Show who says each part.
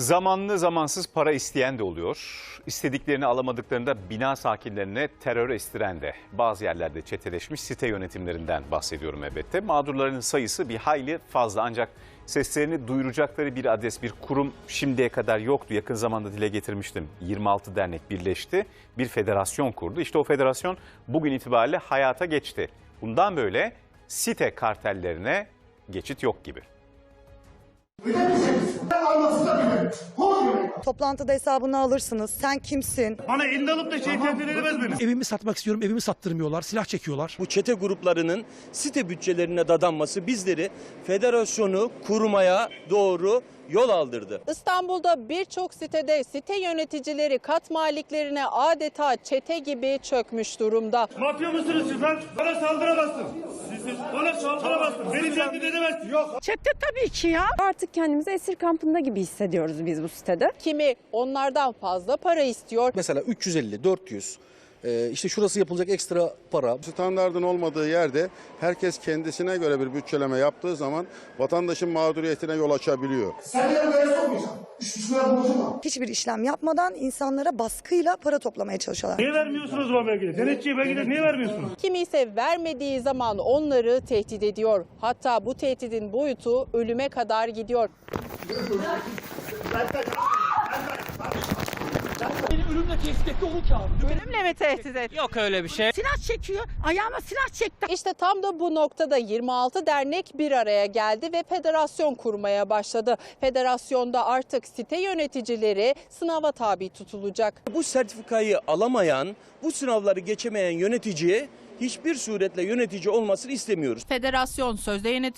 Speaker 1: Zamanlı zamansız para isteyen de oluyor. İstediklerini alamadıklarında bina sakinlerine terör estiren de. Bazı yerlerde çeteleşmiş site yönetimlerinden bahsediyorum elbette. Mağdurların sayısı bir hayli fazla ancak seslerini duyuracakları bir adres, bir kurum şimdiye kadar yoktu. Yakın zamanda dile getirmiştim. 26 dernek birleşti, bir federasyon kurdu. İşte o federasyon bugün itibariyle hayata geçti. Bundan böyle site kartellerine geçit yok gibi.
Speaker 2: Toplantıda hesabını alırsınız. Sen kimsin?
Speaker 3: Bana elini alıp da şey tehdit edemez beni.
Speaker 4: Evimi satmak istiyorum, evimi sattırmıyorlar, silah çekiyorlar.
Speaker 5: Bu çete gruplarının site bütçelerine dadanması bizleri federasyonu kurmaya doğru yol aldırdı.
Speaker 6: İstanbul'da birçok sitede site yöneticileri kat maliklerine adeta çete gibi çökmüş durumda.
Speaker 3: Mafya mısınız siz lan? Bana saldıramazsın. Siz, siz bana saldıramazsın. Beni tehdit edemezsin. Yok.
Speaker 7: Çete tabii ki ya. Artık kendimizi esir kampında gibi hissediyoruz biz bu sitede.
Speaker 6: Kimi onlardan fazla para istiyor,
Speaker 8: Mesela 350, 400, e, işte şurası yapılacak ekstra para.
Speaker 9: Standardın olmadığı yerde herkes kendisine göre bir bütçeleme yaptığı zaman vatandaşın mağduriyetine yol açabiliyor.
Speaker 2: Hiçbir işlem yapmadan insanlara baskıyla para toplamaya çalışıyorlar.
Speaker 3: Niye vermiyorsunuz o belgeyi? Denetçiye belgeleri niye vermiyorsunuz?
Speaker 6: kimi ise vermediği zaman onları tehdit ediyor. Hatta bu tehditin boyutu ölüme kadar gidiyor.
Speaker 4: Beni ölümle tehdit etti oğul kağıdı.
Speaker 6: Ölümle mi tehdit et?
Speaker 5: Yok öyle bir şey.
Speaker 7: Silah çekiyor. Ayağıma silah çekti.
Speaker 6: İşte tam da bu noktada 26 dernek bir araya geldi ve federasyon kurmaya başladı. Federasyonda artık site yöneticileri sınava tabi tutulacak.
Speaker 5: Bu sertifikayı alamayan, bu sınavları geçemeyen yöneticiye hiçbir suretle yönetici olmasını istemiyoruz.
Speaker 6: Federasyon sözde yönetici